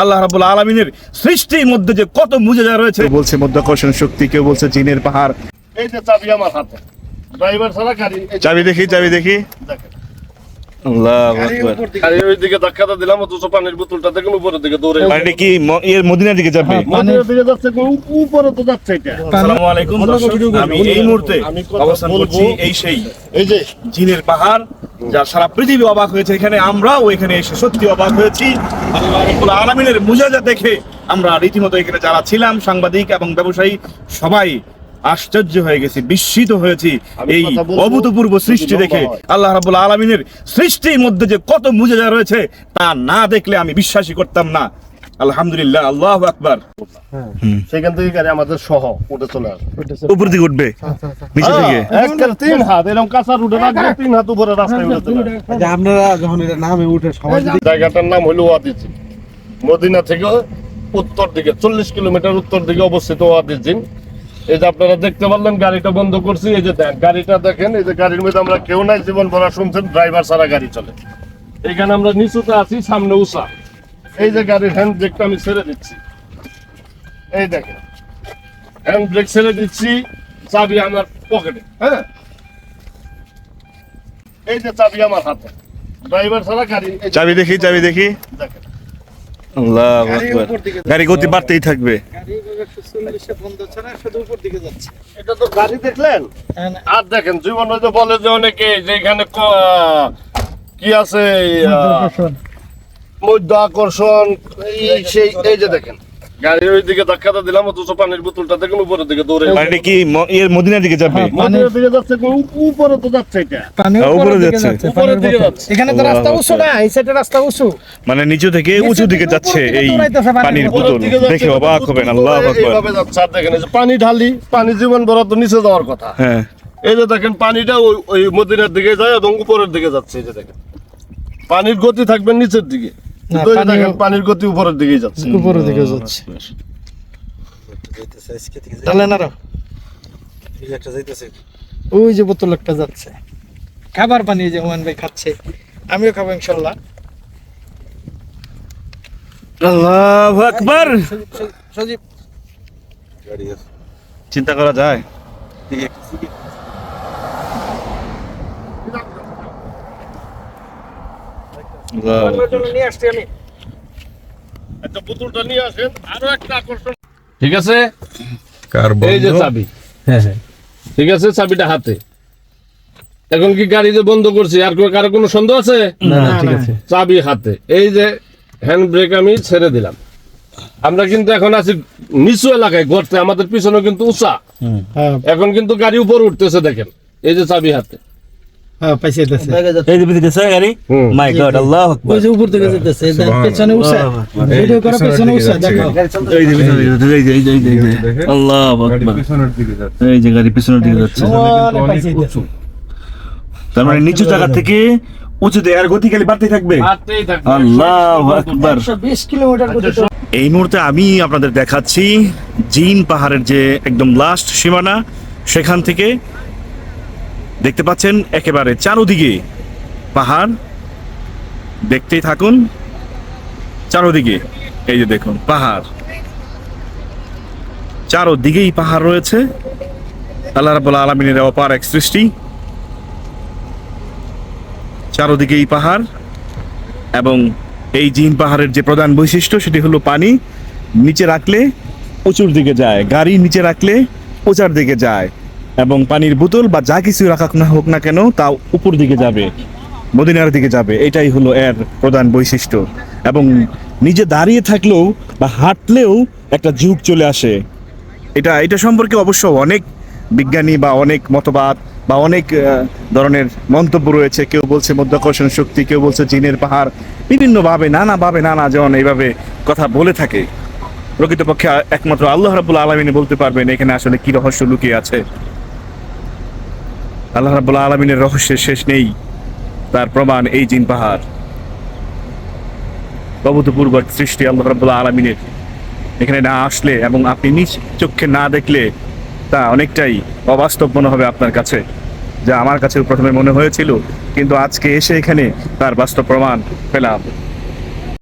আল্লাহ রাবুল আলমিনের সৃষ্টির মধ্যে যে কত মুজেজা রয়েছে। বলছে মধ্যাকর্ষণ শক্তি কেউ বলছে চীনের পাহাড়। এই যে চাবি আমার হাতে। ড্রাইভার ছাড়া গাড়ি চাবি দেখি চাবি দেখি। জিনের পাহাড় যা সারা পৃথিবী অবাক হয়েছে। এখানে আমরাও এখানে এসে সত্যি অবাক হয়েছি। আলামিনের মুজাজা দেখে আমরা রীতিমতো এখানে যারা ছিলাম সাংবাদিক এবং ব্যবসায়ী সবাই আশ্চর্য হয়ে গেছি বিস্মিত হয়েছি এই অভূতপূর্ব সৃষ্টি দেখে আল্লাহ রাব্বুল আলামিনের সৃষ্টির মধ্যে যে কত মুজাজা রয়েছে তা না দেখলে আমি বিশ্বাসই করতাম না। আলহামদুলিল্লাহ আল্লাহু আকবার। সেখান থেকে গাড়ি আমাদের সহ উঠে চলে আসে। উপর দিকে উঠবে? নিচে থেকে? হ্যাঁ, তিন হাত এরকম কাঁচা রুটে রাখবে তিন হাত উপরে রাস্তায় উঠে চলে আপনারা যখন এটা নামে উঠে সবাই জায়গাটার নাম হলো ওয়াদিজি মদিনা থেকে উত্তর দিকে চল্লিশ কিলোমিটার উত্তর দিকে অবস্থিত ওয়াদিজিন এই যে আপনারা দেখতে পারলেন গাড়িটা বন্ধ করছি। এই যে দেখ গাড়িটা দেখেন এই যে গাড়ির মধ্যে আমরা কেউ নাই জীবন ভরা শুনছেন ড্রাইভার ছাড়া গাড়ি চলে। এখানে আমরা নিচুতে আছি সামনে উষা। এই যে গাড়ির হ্যান্ড ব্রেকটা আমি ছেড়ে দিচ্ছি। এই দেখেন হ্যান্ড ব্রেক ছেড়ে দিচ্ছি চাবি আমার পকেটে হ্যাঁ? এই যে চাবি আমার হাতে। ড্রাইভার ছাড়া গাড়ি চাবি দেখি চাবি দেখি। দেখেন। আল্লাহ গাড়ি গতি বাড়তেই থাকবে। গাড়ি একশো চল্লিশে বন্ধ হচ্ছে না শুধু উপর দিকে যাচ্ছে। এটা তো গাড়ি দেখলেন? হ্যাঁ, আর দেখেন জীবন হয়তো বলে যে অনেকে যে এখানে ক- কি আছে মধ্য আকর্ষণ এই সেই এই যে দেখেন। গাড়ির ওই দিকে ধাক্কাটা দিলাম অথচ পানির বোতলটা দেখুন উপরের দিকে দৌড়ে মানে কি এর মদিনার দিকে যাবে? মন্দিরের দিকে যাচ্ছে উপরে তো যাচ্ছে এটা। হ্যাঁ, উপরে যাচ্ছে। উপরের দিকে যাচ্ছে। এখানে তো রাস্তা উঁচু না এই সাইডে রাস্তা উঁচু। মানে নিচু থেকে উঁচু দিকে যাচ্ছে এই পানির বোতল। দেখে অবাক হবেন আল্লাহ আকবার। এইভাবে যাচ্ছে আর দেখেন পানি ঢালি পানি জীবন ভরা তো নিচে যাওয়ার কথা। হ্যাঁ। এই যে দেখেন পানিটা ওই ওই মদিনার দিকে যায় এবং উপরের দিকে যাচ্ছে এই যে দেখেন। পানির গতি থাকবে নিচের দিকে। না, পানির গতি উপরের দিকেই যাচ্ছে। উপরের দিকে যাচ্ছে। ঢালেন আরও ওই যে বোতল একটা যাচ্ছে। খাবার পানি যে হুমান ভাই খাচ্ছে। আমিও খাব ইনশাল্লাহ। আল্লাহ আকবার। সজীব চিন্তা করা যায় আল্লাহ আকবার। নিয়ে আসছি আমি একটা বোতলটা নিয়ে আসেন আরও একটা আকর্ষণ ঠিক আছে? এই যে চাবি। হ্যাঁ হ্যাঁ। ঠিক আছে চাবিটা হাতে। এখন কি গাড়ি যে বন্ধ করছি? আর কারও কোনো সন্দেহ আছে? না ঠিক আছে। চাবি হাতে। এই যে হ্যান্ড ব্রেক আমি ছেড়ে দিলাম। আমরা কিন্তু এখন আছি নিচু এলাকায় গর্তে। আমাদের পিছনে কিন্তু উঁচা। হ্যাঁ। এখন কিন্তু গাড়ি উপর উঠতেছে দেখেন। এই যে চাবি হাতে। My God? আল্লাহ আকবার। ওই যে উপর থেকে যেতেছে পেছনে উঠছে ভিডিও করে পেছনে উঠছে দেখো এই যে পিছনের দিকে যাচ্ছে, এই যে এই যে এই যে, এই যে আল্লাহ গাড়ি আকবার। পিছনের দিকে যাচ্ছে। এই যে গাড়ি পিছনের দিকে যাচ্ছে। ওয়ালে পাইছে যাচ্ছে। তার মানে নিচু জায়গা থেকে উঁচুতে আর গতি খালি বাড়তেই থাকবে? আল্লাহ আকবার। 120 কিলোমিটার গতিতে। এই মুহূর্তে আমি আপনাদের দেখাচ্ছি জিন পাহাড়ের যে একদম লাস্ট সীমানা সেখান থেকে দেখতে পাচ্ছেন, একেবারে চারোদিকে পাহাড়। দেখতেই থাকুন, চারোদিকে, এই যে দেখুন, পাহাড়। চারোদিকেই পাহাড় রয়েছে। আল্লাহ রাবুল আলমিনের অপার এক সৃষ্টি। চারোদিকেই পাহাড় এবং এই জিন পাহাড়ের যে প্রধান বৈশিষ্ট্য, সেটি হলো পানি। নিচে রাখলে উঁচুর দিকে যায়, গাড়ি নিচে রাখলে উঁচার দিকে যায়। এবং পানির বোতল বা যা কিছু রাখা না হোক না কেন তা উপর দিকে যাবে, মদিনার দিকে যাবে। এটাই হলো এর প্রধান বৈশিষ্ট্য। এবং নিজে দাঁড়িয়ে থাকলেও বা হাঁটলেও একটা যুগ চলে আসে। এটা এটা সম্পর্কে অবশ্য অনেক বিজ্ঞানী বা অনেক মতবাদ বা অনেক ধরনের মন্তব্য রয়েছে। কেউ বলছে মধ্যাকর্ষণ শক্তি, কেউ বলছে চীনের পাহাড়। বিভিন্নভাবে, নানাভাবে নানা জন এইভাবে কথা বলে থাকে। প্রকৃতপক্ষে একমাত্র আল্লাহ রাবুল আলমিনে বলতে পারবেন এখানে আসলে কি রহস্য লুকিয়ে আছে। আল্লাহ রাবুল আলমিনের রহস্যের শেষ নেই, তার প্রমাণ এই জিন পাহাড়। অভূতপূর্ব সৃষ্টি আল্লাহ রাবুল আলমিনের। এখানে না আসলে এবং আপনি নিজ চোখে না দেখলে তা অনেকটাই অবাস্তব মনে হবে আপনার কাছে, যা আমার কাছে প্রথমে মনে হয়েছিল, কিন্তু আজকে এসে এখানে তার বাস্তব প্রমাণ পেলাম।